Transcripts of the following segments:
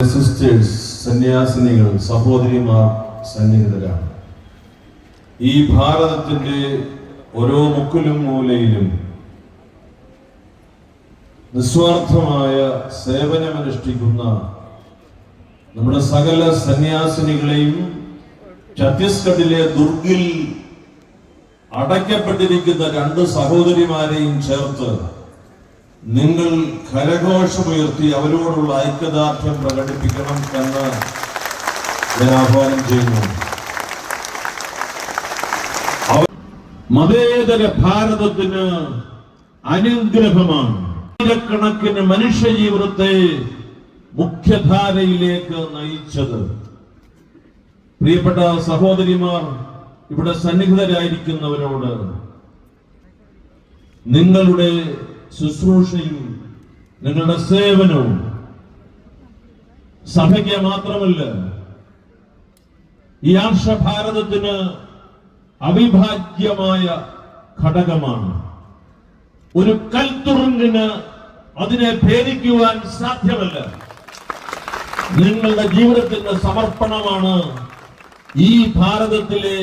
Sisters സന്യാസിനികൾ സഹോദരിമാർ സന്നിഹിതരാണ്. ഈ ഭാരതത്തിന്റെ ഓരോ മുക്കിലും മൂലയിലും നിസ്വാർത്ഥമായ സേവനമനുഷ്ഠിക്കുന്ന നമ്മുടെ സകല സന്യാസിനികളെയും ഛത്തീസ്ഗഡിലെ ദുർഗിൽ അടയ്ക്കപ്പെട്ടിരിക്കുന്ന രണ്ട് സഹോദരിമാരെയും ചേർത്ത് നിങ്ങൾ കരഘോഷമുയർത്തി അവരോടുള്ള ഐക്യദാർഢ്യം പ്രകടിപ്പിക്കണം എന്ന് ഞാൻ ആഹ്വാനം ചെയ്യുന്നു. മതേതര ഭാരതത്തിന് അനുഗ്രഹമാണ്. ആയിരക്കണക്കിന് മനുഷ്യജീവിതത്തെ മുഖ്യധാരയിലേക്ക് നയിച്ചത്. പ്രിയപ്പെട്ട സഹോദരിമാർ ഇവിടെ സന്നിഹിതരായിരിക്കുന്നവരോട് നിങ്ങളുടെ ശുശ്രൂഷയും നിങ്ങളുടെ സേവനവും സഭയ്ക്ക് മാത്രമല്ല ഈ ആർഷ ഭാരതത്തിന് അവിഭാജ്യമായ ഘടകമാണ്. ഒരു കൽത്തുറുങ്കിന് അതിനെ ഭേദിക്കുവാൻ സാധ്യമല്ല. നിങ്ങളുടെ ജീവിതത്തിന്റെ സമർപ്പണമാണ് ഈ ഭാരതത്തിലെ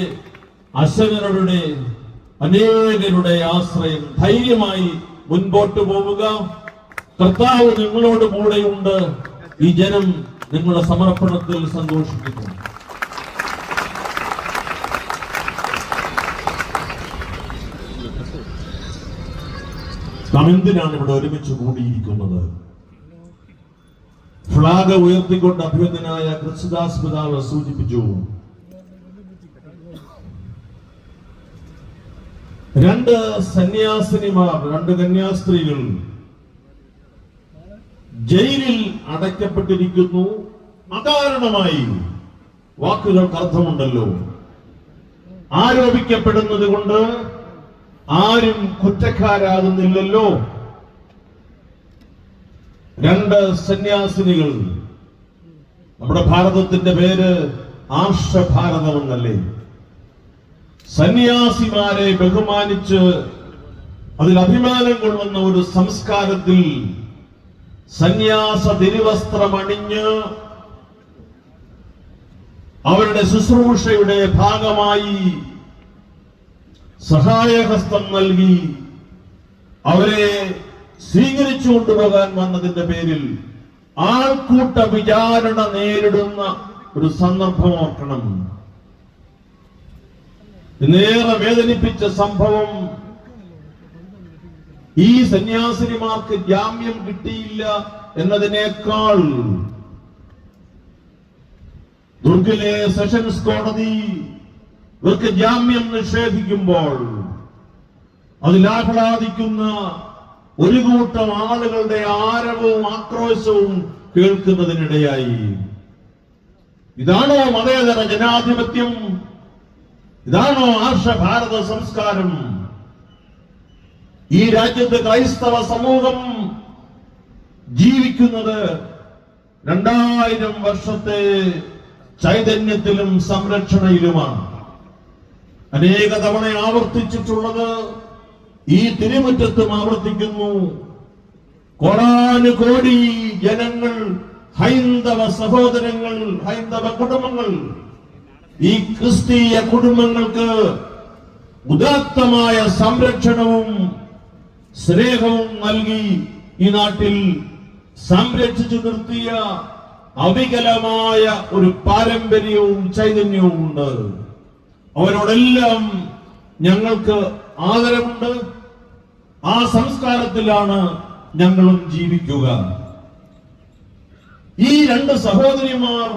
അശകരുടെ അനേകരുടെ ആശ്രയം. ധൈര്യമായി മുൻപോട്ട് പോവുക. കർത്താവ് നിങ്ങളോട് കൂടെയുണ്ട്. ഈ ജനം നിങ്ങളുടെ സമർപ്പണത്തിൽ സന്തോഷിക്കുന്നു. നാം എന്തിനാണ് ഇവിടെ ഒരുമിച്ച് കൂടിയിരിക്കുന്നത്. ഫ്ളാഗ് ഉയർത്തിക്കൊണ്ട് അഭ്യർത്ഥനായ കൃഷിദാസ് പിതാവ് സൂചിപ്പിച്ചു. രണ്ട് സന്യാസിനിമാർ രണ്ട് കന്യാസ്ത്രീകൾ ജയിലിൽ അടയ്ക്കപ്പെട്ടിരിക്കുന്നു. അകാരണമായി വാക്കുകൾക്ക് അർത്ഥമുണ്ടല്ലോ. ആരോപിക്കപ്പെടുന്നത് കൊണ്ട് ആരും കുറ്റക്കാരാകുന്നില്ലല്ലോ. രണ്ട് സന്യാസിനികൾ. നമ്മുടെ ഭാരതത്തിന്റെ പേര് ആർഷഭാരതം എന്നല്ലേ സന്യാസിമാരെ ബഹുമാനിച്ച് അതിൽ അഭിമാനം കൊള്ളുന്ന ഒരു സംസ്കാരത്തിൽ സന്യാസ തിരുവസ്ത്രമണിഞ്ഞ് അവരുടെ ശുശ്രൂഷയുടെ ഭാഗമായി സഹായഹസ്തം നൽകി അവരെ സ്വീകരിച്ചു കൊണ്ടുപോകാൻ വന്നതിന്റെ പേരിൽ ആൾക്കൂട്ട വിചാരണ നേരിടുന്ന ഒരു സന്ദർഭം ഓർക്കണം. ഇന്നേറെ വേദനിപ്പിച്ച സംഭവം. ഈ സന്യാസിനിമാർക്ക് ജാമ്യം കിട്ടിയില്ല എന്നതിനേക്കാൾ ദുർഗിലെ സെഷൻസ് കോടതി ഇവർക്ക് ജാമ്യം നിഷേധിക്കുമ്പോൾ അതിലാഹ്ലാദിക്കുന്ന ഒരു കൂട്ടം ആളുകളുടെ ആരവവും ആക്രോശവും കേൾക്കുന്നതിനിടയായി. ഇതാണോ മതേതര ജനാധിപത്യം. ഇതാണോ ആർഷ ഭാരത സംസ്കാരം? ഈ രാജ്യത്ത് ക്രൈസ്തവ സമൂഹം ജീവിക്കുന്നത് രണ്ടായിരം വർഷത്തെ ചൈതന്യത്തിലും സംരക്ഷണയിലുമാണ്. അനേക തവണ ആവർത്തിച്ചിട്ടുള്ളത് ഈ തിരുമുറ്റത്തും ആവർത്തിക്കുന്നു. കോടാനുകോടി ജനങ്ങൾ ഹൈന്ദവ സഹോദരങ്ങൾ ഹൈന്ദവ കുടുംബങ്ങൾ ഈ ക്രിസ്തീയ കുടുംബങ്ങൾക്ക് ഉദാത്തമായ സംരക്ഷണവും സ്നേഹവും നൽകി ഈ നാട്ടിൽ സംരക്ഷിച്ചു നിർത്തിയ അവികലമായ ഒരു പാരമ്പര്യവും ചൈതന്യവും ഉണ്ട്. അവരോടെല്ലാം ഞങ്ങൾക്ക് ആദരവുണ്ട്. ആ സംസ്കാരത്തിലാണ് ഞങ്ങളും ജീവിക്കുക. ഈ രണ്ട് സഹോദരിമാർ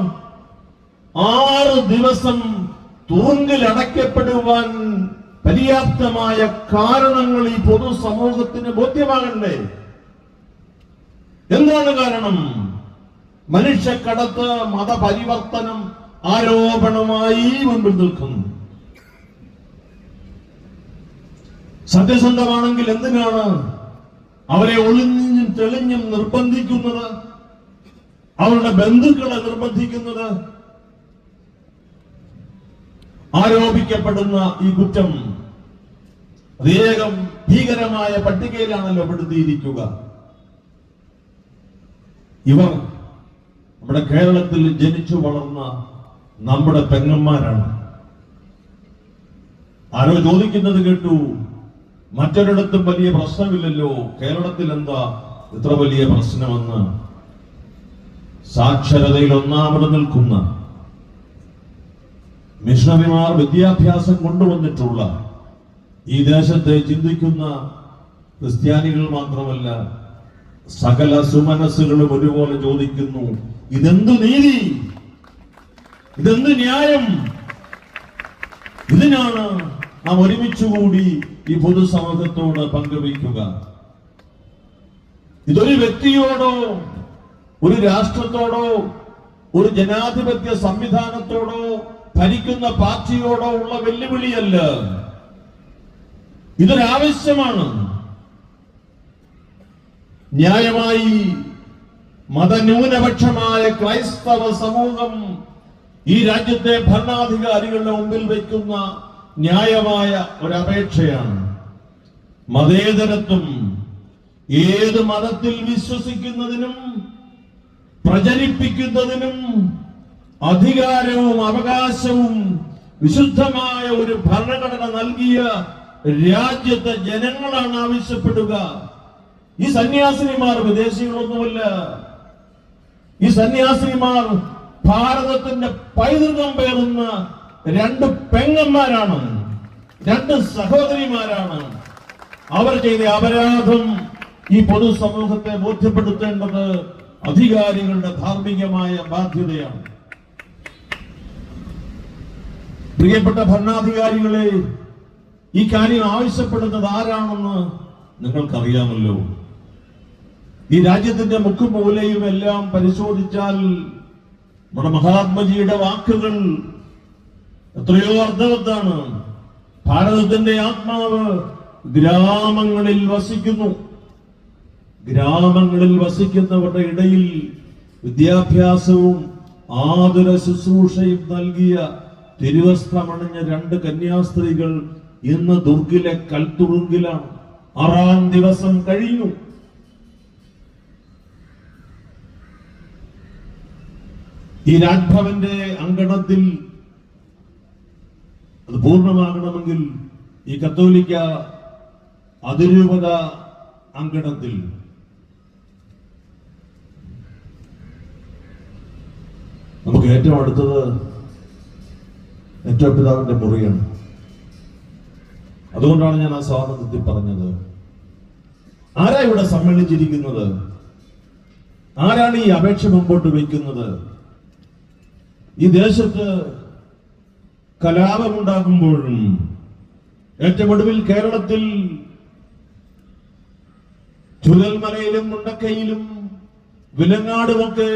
ആറ് ദിവസം തൂങ്ങിൽ അടയ്ക്കപ്പെടുവാൻ പര്യാപ്തമായ കാരണങ്ങൾ ഈ പൊതുസമൂഹത്തിന് ബോധ്യമാകണ്ടേ? എന്താണ് കാരണം? മനുഷ്യക്കടത്ത് മതപരിവർത്തനം ആരോപണമായി മുൻപിൽ നിൽക്കുന്നു. സത്യസന്ധമാണെങ്കിൽ എന്തിനാണ് അവരെ ഒളിഞ്ഞും തെളിഞ്ഞും നിർബന്ധിക്കുന്നത്? അവരുടെ ബന്ധുക്കളെ നിർബന്ധിക്കുന്നത്? ആരോപിക്കപ്പെടുന്ന ഈ കുറ്റം വേഗം ഭീകരമായ പട്ടികയിലാണല്ലോ പെടുത്തിയിരിക്കുക. ഇവർ നമ്മുടെ കേരളത്തിൽ ജനിച്ചു വളർന്ന നമ്മുടെ പെങ്ങന്മാരാണ്. ആരോ ചോദിക്കുന്നത് കേട്ടു മറ്റൊരിടത്തും വലിയ പ്രശ്നമില്ലല്ലോ കേരളത്തിൽ എന്താ ഇത്ര വലിയ പ്രശ്നമെന്ന്. സാക്ഷരതയിൽ ഒന്നാമത് നിൽക്കുന്ന മിഷണറിമാർ വിദ്യാഭ്യാസം കൊണ്ടുവന്നിട്ടുള്ള ഈ ദേശത്തെ ചിന്തിക്കുന്ന ക്രിസ്ത്യാനികൾ മാത്രമല്ല സകല സുമനസ്സുകളും ഒരുപോലെ ചോദിക്കുന്നു ഇതെന്ത് നീതി? ഇതെന്ത് ന്യായം? ഇതിനാണ് നാം ഒരുമിച്ചുകൂടി ഈ പൊതുസമൂഹത്തോട് പങ്കുവയ്ക്കുക. ഇതൊരു വ്യക്തിയോടോ ഒരു രാഷ്ട്രത്തോടോ ഒരു ജനാധിപത്യ സംവിധാനത്തോടോ ഭരിക്കുന്ന പാർട്ടിയോടോ ഉള്ള വെല്ലുവിളിയല്ല. ഇതൊരാവശ്യമാണ്. ന്യായമായി മതന്യൂനപക്ഷമായ ക്രൈസ്തവ സമൂഹം ഈ രാജ്യത്തെ ഭരണാധികാരികളുടെ മുമ്പിൽ വയ്ക്കുന്ന ന്യായമായ ഒരപേക്ഷയാണ്. മതേതരത്വം ഏത് മതത്തിൽ വിശ്വസിക്കുന്നതിനും പ്രചരിപ്പിക്കുന്നതിനും അധികാരവും അവകാശവും വിശുദ്ധമായ ഒരു ഭരണഘടന നൽകിയ രാജ്യത്തെ ജനങ്ങളാണ് ആവശ്യപ്പെടുക. ഈ സന്യാസിനിമാർ വിദേശികളൊന്നുമല്ല. ഈ സന്യാസിനിമാർ ഭാരതത്തിന്റെ പൈതൃകം പേറുന്ന രണ്ട് പെങ്ങന്മാരാണ്. രണ്ട് സഹോദരിമാരാണ്. അവർ ചെയ്ത അപരാധം ഈ പൊതുസമൂഹത്തെ ബോധ്യപ്പെടുത്തേണ്ടത് അധികാരികളുടെ ധാർമ്മികമായ ബാധ്യതയാണ്. പ്രിയപ്പെട്ട ഭരണാധികാരികളെ ഈ കാര്യം ആവശ്യപ്പെടുന്നത് ആരാണെന്ന് നിങ്ങൾക്കറിയാമല്ലോ. ഈ രാജ്യത്തിന്റെ മുക്കും മൂലയും എല്ലാം പരിശോധിച്ചാൽ നമ്മുടെ മഹാത്മജിയുടെ വാക്കുകൾ എത്രയോ അർത്ഥവത്താണ് ഭാരതത്തിന്റെ ആത്മാവ് ഗ്രാമങ്ങളിൽ വസിക്കുന്നു. ഗ്രാമങ്ങളിൽ വസിക്കുന്നവരുടെ ഇടയിൽ വിദ്യാഭ്യാസവും ആതുര ശുശ്രൂഷയും നൽകിയ തിരുവസ്ത്രമണിഞ്ഞ രണ്ട് കന്യാസ്ത്രീകൾ ഇന്ന് ദുർഗിലെ കൽത്തുറുങ്കിലാണ്. ആറാം ദിവസം കഴിഞ്ഞു. ഈ രാജ്ഭവന്റെ അങ്കണത്തിൽ അത് പൂർണമാകണമെങ്കിൽ ഈ കത്തോലിക്ക അതിരൂപത അങ്കണത്തിൽ നമുക്ക് ഏറ്റവും അടുത്തത് ഏറ്റവും പിതാവിന്റെ മുറിയാണ്. അതുകൊണ്ടാണ് ഞാൻ ആ സ്വാതന്ത്ര്യത്തിൽ പറഞ്ഞത്. ആരാ ഇവിടെ സമ്മേളിച്ചിരിക്കുന്നത്? ആരാണ് ഈ അപേക്ഷ മുമ്പോട്ട് വയ്ക്കുന്നത്? ഈ ദേശത്ത് കലാപമുണ്ടാകുമ്പോഴും ഏറ്റവും ഒടുവിൽ കേരളത്തിൽ ചുരൽമലയിലും മുണ്ടക്കയിലും വിലങ്ങാടുമൊക്കെ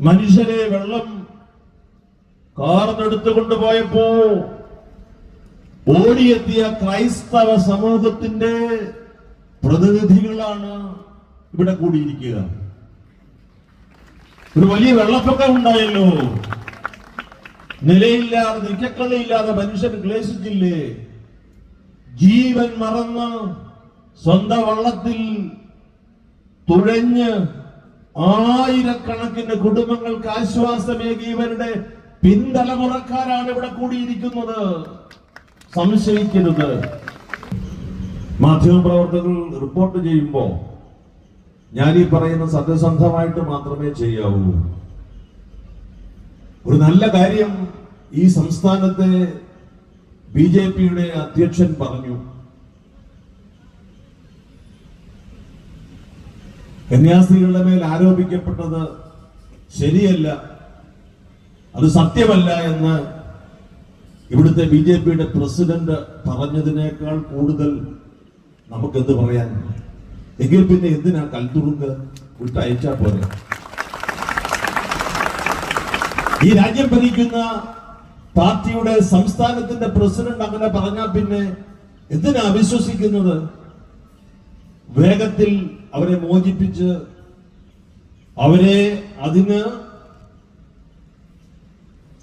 മനുഷ്യരെ വെള്ളം കാർന്നെടുത്തു കൊണ്ടുപോയപ്പോ ഓടിയെത്തിയ ക്രൈസ്തവ സമൂഹത്തിന്റെ പ്രതിനിധികളാണ് ഇവിടെ കൂടിയിരിക്കുക. ഒരു വലിയ വെള്ളപ്പൊക്കം ഉണ്ടായല്ലോ. നിലയില്ലാതെ നിക്കക്കളയില്ലാതെ മനുഷ്യൻ ക്ലേശിച്ചില്ലേ ജീവൻ മറന്ന് സ്വന്തം വള്ളത്തിൽ തുഴഞ്ഞ് ആയിരക്കണക്കിന് കുടുംബങ്ങൾക്ക് ആശ്വാസമേകിയവരുടെ പിന്തലമുറക്കാരാണ് ഇവിടെ കൂടിയിരിക്കുന്നത്. സംശയിക്കരുത്. മാധ്യമപ്രവർത്തകർ റിപ്പോർട്ട് ചെയ്യുമ്പോൾ ഞാൻ ഈ പറയുന്ന സത്യസന്ധമായിട്ട് മാത്രമേ ചെയ്യാവൂ. ഒരു നല്ല കാര്യം ഈ സംസ്ഥാനത്തെ ബി ജെ പിയുടെ അധ്യക്ഷൻ പറഞ്ഞു. കന്യാസ്ത്രീകളുടെ മേൽ ആരോപിക്കപ്പെട്ടത് ശരിയല്ല. അത് സത്യമല്ല എന്ന് ഇവിടുത്തെ ബി ജെ പിയുടെ പ്രസിഡന്റ് പറഞ്ഞതിനേക്കാൾ കൂടുതൽ നമുക്കെന്ത് പറയാൻ? എങ്കിൽ പിന്നെ എന്തിനാ കൽത്തുറുങ്ക് വിട്ടയച്ചാ പോലെ ഈ രാജ്യം ഭരിക്കുന്ന പാർട്ടിയുടെ സംസ്ഥാനത്തിന്റെ പ്രസിഡന്റ് അങ്ങനെ പറഞ്ഞാൽ പിന്നെ എന്തിനാ അവിശ്വസിക്കുന്നത്? വേഗത്തിൽ അവരെ മോചിപ്പിച്ച് അവരെ അതിന്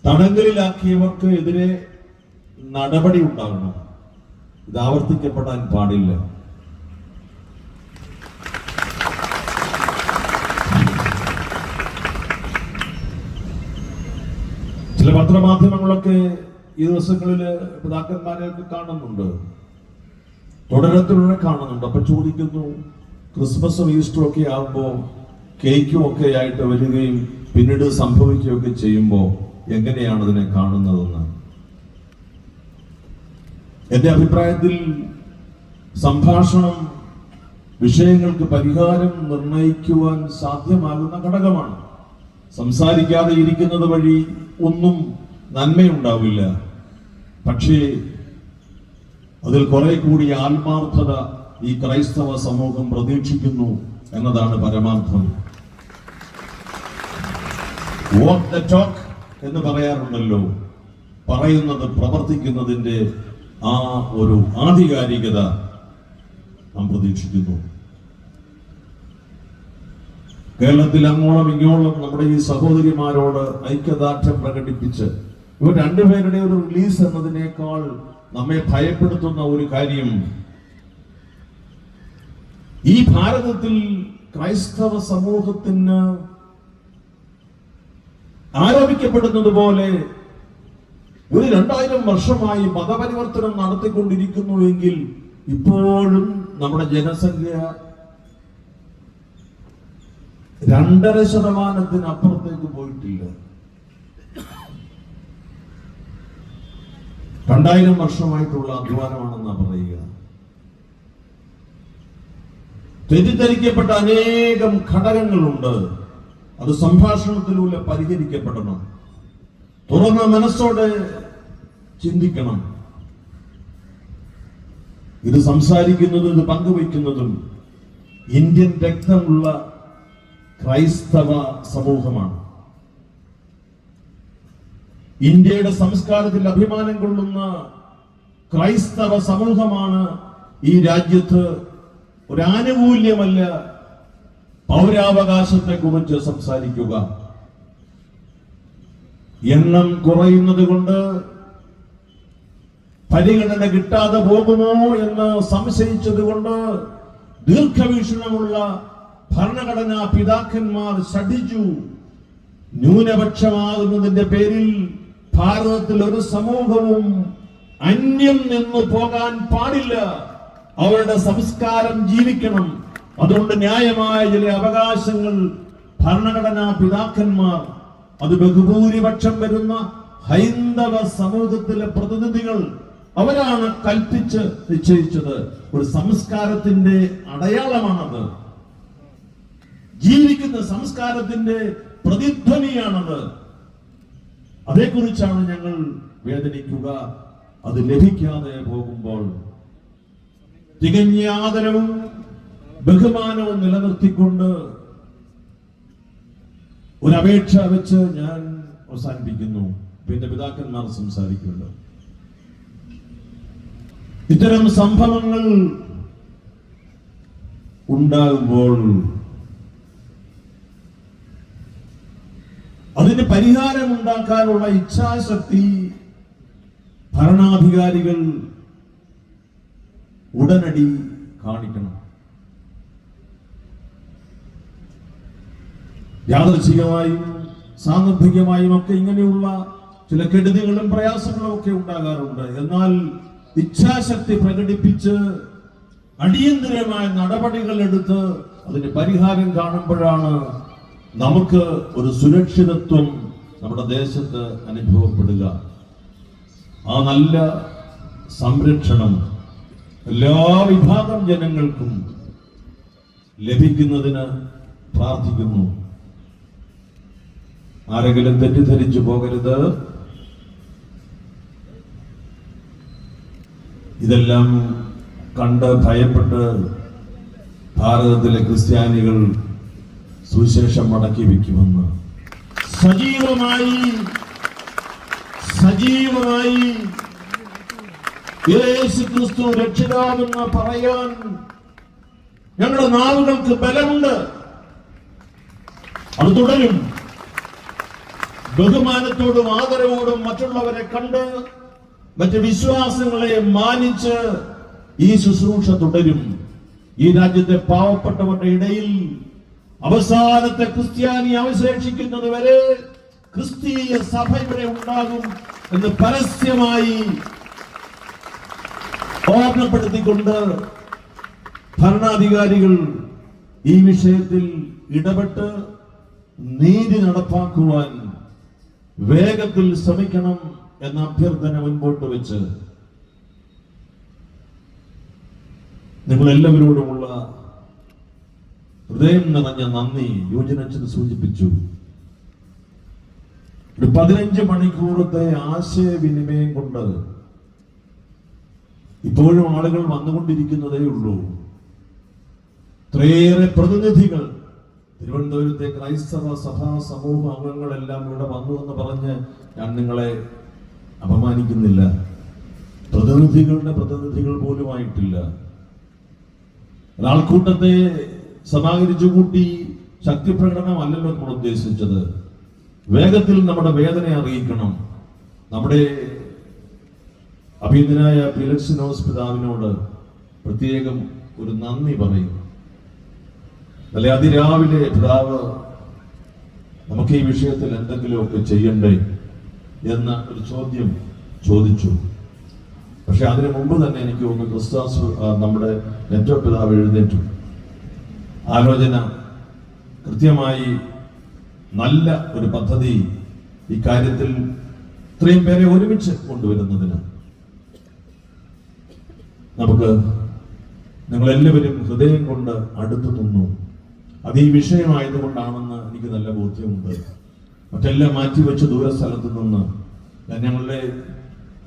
തടങ്കലിലാക്കിയവർക്ക് എതിരെ നടപടി ഉണ്ടാകണം. ഇത് ആവർത്തിക്കപ്പെടാൻ പാടില്ല. ചില പത്രമാധ്യമങ്ങളൊക്കെ ഈ ദിവസങ്ങളിൽ പിതാക്കന്മാരെയൊക്കെ കാണുന്നുണ്ട്. തുടരത്തിലൂടെ കാണുന്നുണ്ട്. അപ്പൊ ചോദിക്കുന്നു ക്രിസ്മസും ഈസ്റ്ററും ഒക്കെ ആകുമ്പോൾ കേക്കും ഒക്കെ ആയിട്ട് വരികയും പിന്നീട് സംഭവിക്കുകയൊക്കെ ചെയ്യുമ്പോൾ എങ്ങനെയാണ് അതിനെ കാണുന്നതെന്ന്? എന്റെ അഭിപ്രായത്തിൽ സംഭാഷണം വിഷയങ്ങൾക്ക് പരിഹാരം നിർണയിക്കുവാൻ സാധ്യമാകുന്ന ഘടകമാണ്. സംസാരിക്കാതെ ഇരിക്കുന്നത് വഴി ഒന്നും നന്മയുണ്ടാവില്ല. പക്ഷേ അതിൽ കുറെ കൂടി ആത്മാർത്ഥത ഈ ക്രൈസ്തവ സമൂഹം പ്രതീക്ഷിക്കുന്നു എന്നതാണ് പരമാർത്ഥം. വാക്ക് ദ ടോക്ക് എന്ന് പറയാറുണ്ടല്ലോ. പറയുന്നത് പ്രവർത്തിക്കുന്നതിന്റെ ആ ഒരു ആധികാരികത നാം പ്രതീക്ഷിക്കുന്നു. കേരളത്തിൽ അങ്ങോളം ഇങ്ങോളം നമ്മുടെ ഈ സഹോദരിമാരോട് ഐക്യദാർഢ്യം പ്രകടിപ്പിച്ച് ഇവർ രണ്ടുപേരുടെ ഒരു റിലീസ് എന്നതിനേക്കാൾ നമ്മെ ഭയപ്പെടുത്തുന്ന ഒരു കാര്യം. ഈ ഭാരതത്തിൽ ക്രൈസ്തവ സമൂഹത്തിന് ആരോപിക്കപ്പെടുന്നത് പോലെ ഒരു രണ്ടായിരം വർഷമായി മതപരിവർത്തനം നടത്തിക്കൊണ്ടിരിക്കുന്നുവെങ്കിൽ ഇപ്പോഴും നമ്മുടെ ജനസംഖ്യ രണ്ടര ശതമാനത്തിനപ്പുറത്തേക്ക് പോയിട്ടില്ല. രണ്ടായിരം വർഷമായിട്ടുള്ള അധ്വാനമാണെന്നാണ് പറയുക. തെറ്റിദ്ധരിക്കപ്പെട്ട അനേകം ഘടകങ്ങളുണ്ട്. അത് സംഭാഷണത്തിലൂടെ പരിഹരിക്കപ്പെടണം. തുറന്ന മനസ്സോടെ ചിന്തിക്കണം. ഇത് സംസാരിക്കുന്നതും ഇത് പങ്കുവയ്ക്കുന്നതും ഇന്ത്യൻ രക്തമുള്ള ക്രൈസ്തവ സമൂഹമാണ്. ഇന്ത്യയുടെ സംസ്കാരത്തിൽ അഭിമാനം കൊള്ളുന്ന ക്രൈസ്തവ സമൂഹമാണ് ഈ രാജ്യത്ത് ഒരു ആനുകൂല്യമല്ല പൗരാവകാശത്തെ കുറിച്ച് സംസാരിക്കുക. എണ്ണം കുറയുന്നത് കൊണ്ട് പരിഗണന കിട്ടാതെ പോകുമോ എന്ന് സംശയിച്ചതുകൊണ്ട് ദീർഘവീക്ഷണമുള്ള ഭരണഘടനാ പിതാക്കന്മാർ ശഠിച്ചു. ന്യൂനപക്ഷമാകുന്നതിന്റെ പേരിൽ ഭാരതത്തിൽ ഒരു സമൂഹവും അന്യം നിന്നു പോകാൻ പാടില്ല. അവരുടെ സംസ്കാരം ജീവിക്കണം. അതുകൊണ്ട് ന്യായമായ ചില അവകാശങ്ങൾ ഭരണഘടനാ പിതാക്കന്മാർ അത് ബഹുഭൂരിപക്ഷം വരുന്ന ഹൈന്ദവ സമൂഹത്തിലെ പ്രതിനിധികൾ അവരാണ് കൽപ്പിച്ച് നിശ്ചയിച്ചത്. ഒരു സംസ്കാരത്തിന്റെ അടയാളമാണത്. ജീവിക്കുന്ന സംസ്കാരത്തിന്റെ പ്രതിധ്വനിയാണത്. അതേക്കുറിച്ചാണ് ഞങ്ങൾ വേദനിക്കുക. അത് ലഭിക്കാതെ പോകുമ്പോൾ തികഞ്ഞ ആദരവും ബഹുമാനവും നിലനിർത്തിക്കൊണ്ട് ഒരു അപേക്ഷ വെച്ച് ഞാൻ അവസാനിപ്പിക്കുന്നു. പിന്നെ പിതാക്കന്മാർ സംസാരിക്കുമല്ലോ ഇത്തരം സംഭവങ്ങൾ ഉണ്ടാകുമ്പോൾ അതിന് പരിഹാരം ഉണ്ടാക്കാനുള്ള ഇച്ഛാശക്തി ഭരണാധികാരികൾ ഉടനടി കാണിക്കണം. യാദൃച്ഛികമായും സാന്ദർഭികമായും ഒക്കെ ഇങ്ങനെയുള്ള ചില കെടുതികളും പ്രയാസങ്ങളും ഒക്കെ ഉണ്ടാകാറുണ്ട്. എന്നാൽ ഇച്ഛാശക്തി പ്രകടിപ്പിച്ച് അടിയന്തരമായ നടപടികൾ എടുത്ത് അതിന് പരിഹാരം കാണുമ്പോഴാണ് നമുക്ക് ഒരു സുരക്ഷിതത്വം നമ്മുടെ ദേശത്ത് അനുഭവപ്പെടുക. ആ നല്ല സംരക്ഷണം എല്ലാ വിഭാഗം ജനങ്ങൾക്കും ലഭിക്കുന്നതിന് പ്രാർത്ഥിക്കുന്നു. ആരെങ്കിലും തെറ്റിദ്ധരിച്ചു പോകരുത്. ഇതെല്ലാം കണ്ട് ഭയപ്പെട്ട് ഭാരതത്തിലെ ക്രിസ്ത്യാനികൾ സുവിശേഷം മടക്കി വെക്കുമെന്ന് സജീവമായി സജീവമായി ക്രിസ്തു രക്ഷിതാവെന്ന് പറയാൻ ഞങ്ങളുടെ നാവുകൾക്ക് ബലമുണ്ട്. അത് തുടരും. ബഹുമാനത്തോടും ആദരവോടും മറ്റുള്ളവരെ കണ്ട് മറ്റ് വിശ്വാസങ്ങളെ മാനിച്ച് ഈ ശുശ്രൂഷ തുടരും. ഈ രാജ്യത്തെ പാവപ്പെട്ടവരുടെ ഇടയിൽ അവസാനത്തെ ക്രിസ്ത്യാനി അവശേഷിക്കുന്നത് വരെ ക്രിസ്തീയ സഭ ഇവിടെ ഉണ്ടാകും എന്ന് പരസ്യമായി ഓർമ്മപ്പെടുത്തിക്കൊണ്ട് ഭരണാധികാരികൾ ഈ വിഷയത്തിൽ ഇടപെട്ട് നീതി നടപ്പാക്കുവാൻ വേഗത്തിൽ ശ്രമിക്കണം എന്ന അഭ്യർത്ഥന മുൻപോട്ട് വെച്ച് നിങ്ങൾ എല്ലാവരോടുമുള്ള ഹൃദയം നിറഞ്ഞ നന്ദി യോജനച്ചൻ സൂചിപ്പിച്ചു. ഒരു പതിനഞ്ച് മണിക്കൂറത്തെ ആശയവിനിമയം കൊണ്ട് ഇപ്പോഴും ആളുകൾ വന്നുകൊണ്ടിരിക്കുന്നതേ ഉള്ളൂ. ഇത്രയേറെ പ്രതിനിധികൾ തിരുവനന്തപുരത്തെ ക്രൈസ്തവ സഭാ സമൂഹ അംഗങ്ങളെല്ലാം ഇവിടെ വന്നു എന്ന് പറഞ്ഞ് ഞാൻ നിങ്ങളെ അപമാനിക്കുന്നില്ല. പ്രതിനിധികളുടെ പ്രതിനിധികൾ പോലുമായിട്ടില്ല. ഒരാൾക്കൂട്ടത്തെ സമാഹരിച്ചു കൂട്ടി ശക്തി പ്രകടനമല്ലല്ലോ നമ്മൾ ഉദ്ദേശിച്ചത്. വേഗത്തിൽ നമ്മുടെ വേദന അറിയിക്കണം. നമ്മുടെ അഭിനന്ദനായ ഫിലക്സിനോസ് പിതാവിനോട് പ്രത്യേകം ഒരു നന്ദി പറയും അല്ലെ അതിരാവിലെ പിതാവ് നമുക്ക് ഈ വിഷയത്തിൽ എന്തെങ്കിലുമൊക്കെ ചെയ്യണ്ടേ എന്ന ഒരു ചോദ്യം ചോദിച്ചു. പക്ഷെ അതിനു മുമ്പ് തന്നെ എനിക്ക് തോന്നുന്നു ക്രിസ്താസ് നമ്മുടെ നെറ്റോ പിതാവ് എഴുന്നേറ്റു. ആലോചന കൃത്യമായി നല്ല ഒരു പദ്ധതി ഈ കാര്യത്തിൽ ഇത്രയും പേരെ ഒരുമിച്ച് കൊണ്ടുവരുന്നതിന്. നമുക്ക് നിങ്ങളെല്ലാവരും ഹൃദയം കൊണ്ട് അടുത്തു നിന്നു. അത് ഈ വിഷയമായതുകൊണ്ടാണെന്ന് എനിക്ക് നല്ല ബോധ്യമുണ്ട്. മറ്റെല്ലാം മാറ്റിവെച്ച് ദൂരസ്ഥലത്തു നിന്ന് ഞാൻ ഞങ്ങളുടെ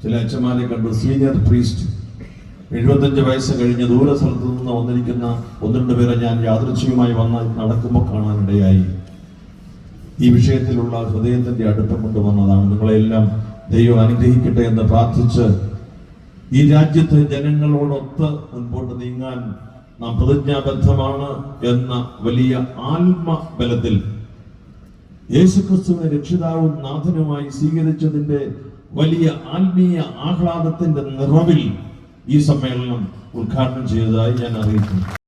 ചില അച്ഛന്മാരെ കണ്ടു. സീനിയർ പ്രീസ്റ്റ് എഴുപത്തഞ്ച് വയസ്സ് കഴിഞ്ഞ് ദൂര സ്ഥലത്ത് നിന്ന് വന്നിരിക്കുന്ന ഒന്ന് രണ്ട് പേരെ ഞാൻ യാദൃച്ഛികമായി വന്ന് നടക്കുമ്പോൾ കാണാനിടയായി. ഈ വിഷയത്തിലുള്ള ഹൃദയത്തിന്റെ അടുപ്പം കൊണ്ടുവന്നതാണ് നിങ്ങളെല്ലാം ദൈവം അനുഗ്രഹിക്കട്ടെ എന്ന് പ്രാർത്ഥിച്ച് ഈ രാജ്യത്തെ ജനങ്ങളോടൊത്ത് മുൻപോട്ട് നീങ്ങാൻ നാം പ്രതിജ്ഞാബദ്ധമാണ് എന്ന വലിയ ആത്മബലത്തിൽ യേശുക്രിസ്തുവിനെ രക്ഷിതാവും നാഥനുമായി സ്വീകരിച്ചതിന്റെ വലിയ ആത്മീയ ആഹ്ലാദത്തിന്റെ നിറവിൽ ഈ സമ്മേളനം ഉദ്ഘാടനം ചെയ്തതായി ഞാൻ അറിയിക്കുന്നു.